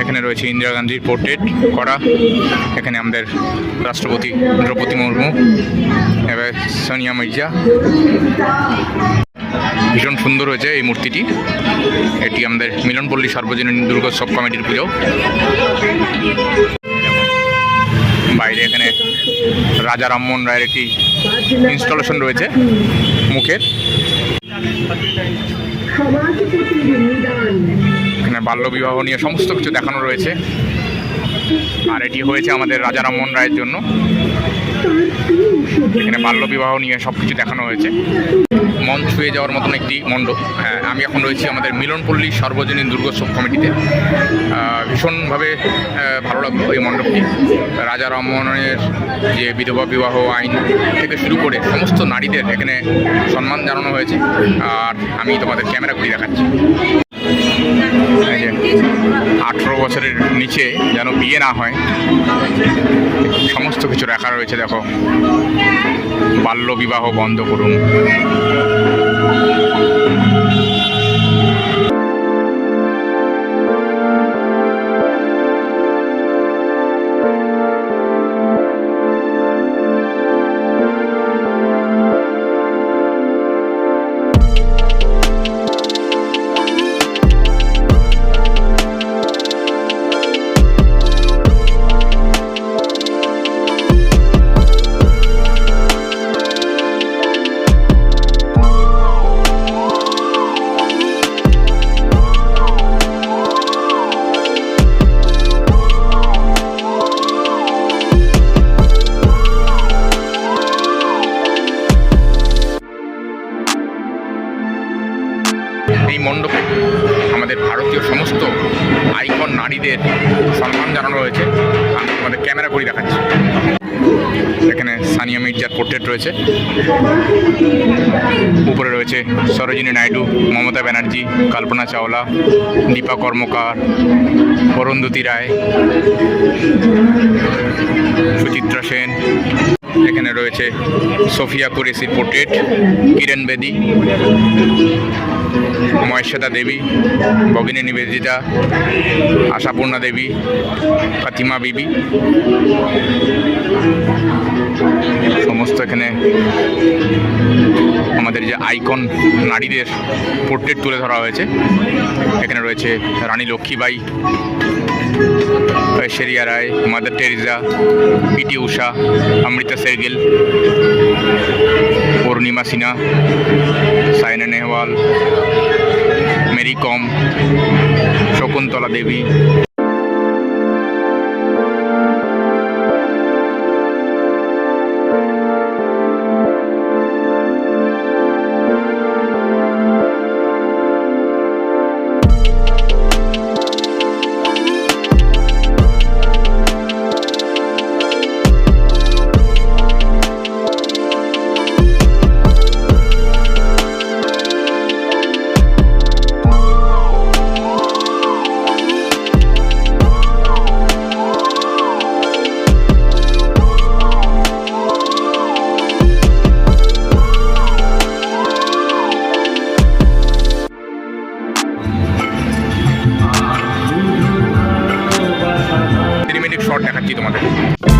এখানে রয়েছে ইন্দিরা গান্ধীর পোর্ট্রেট করা। এখানে আমাদের রাষ্ট্রপতি দ্রৌপদী মুর্মু, এবার সোনিয়া মির্জা। ভীষণ সুন্দর হয়েছে এই মূর্তিটি। এটি আমাদের মিলনপল্লী সর্বজনীন দুর্গোৎসব কমিটির পুজো। বাইরে এখানে রাজা রামমোহন রায়ের একটি ইনস্টলেশন রয়েছে মুখের। এখানে বাল্যবিবাহ নিয়ে সমস্ত কিছু দেখানো রয়েছে। আর এটি হয়েছে আমাদের রাজা রামমোহন রায়ের জন্য। এখানে বাল্যবিবাহ নিয়ে সব কিছু দেখানো হয়েছে। মন ছুঁয়ে যাওয়ার মতন একটি মণ্ডপ। হ্যাঁ আমি এখন রয়েছি আমাদের মিলনপল্লী সর্বজনীন দুর্গোৎসব কমিটিতে। ভীষণভাবে ভালো লাগল এই মণ্ডপটি। রাজা রামমোহনের যে বিধবা বিবাহ আইন থেকে শুরু করে সমস্ত নারীদের এখানে সম্মান জানানো হয়েছে। আর আমি তোমাদের ক্যামেরা ঘুরিয়ে দেখাচ্ছি। যে আঠেরো বছরের নিচে যেন বিয়ে না হয়। সমস্ত কিছু রাখা রয়েছে, দেখো। বাল্য বিবাহ বন্ধ করুন। আমাদের ভারতীয় সমস্ত আইকন নারীদের সম্মান জানানো হয়েছে। আমি তোমাদের ক্যামেরা করে দেখাচ্ছি। এখানে সানিয়া মির্জার পোর্ট্রেট রয়েছে। উপরে রয়েছে সরোজিনী নাইডু, মমতা ব্যানার্জি, কল্পনা চাওলা, দীপা কর্মকার, অরুন্ধতী রায়, সুচিত্রা সেন। এখানে রয়েছে সোফিয়া কুরেসির পোর্ট্রেট কিরণ বেদি। মহেশ্বতা দেবী, ভগিনী নিবেদিতা, আশাপূর্ণা দেবী, ফাতিমা বিবি। সমস্ত এখানে আমাদের যে আইকন নারীদের পোর্ট্রেট তুলে ধরা হয়েছে। এখানে রয়েছে Rani Lakshmibai Aishwarya Rai Mother Teresa PT Usha Amrita Shergil Purnima Sinha Saina Nehwal Mary Kom Shakuntala Devi. Shot দেখাচ্ছি তোমাদের।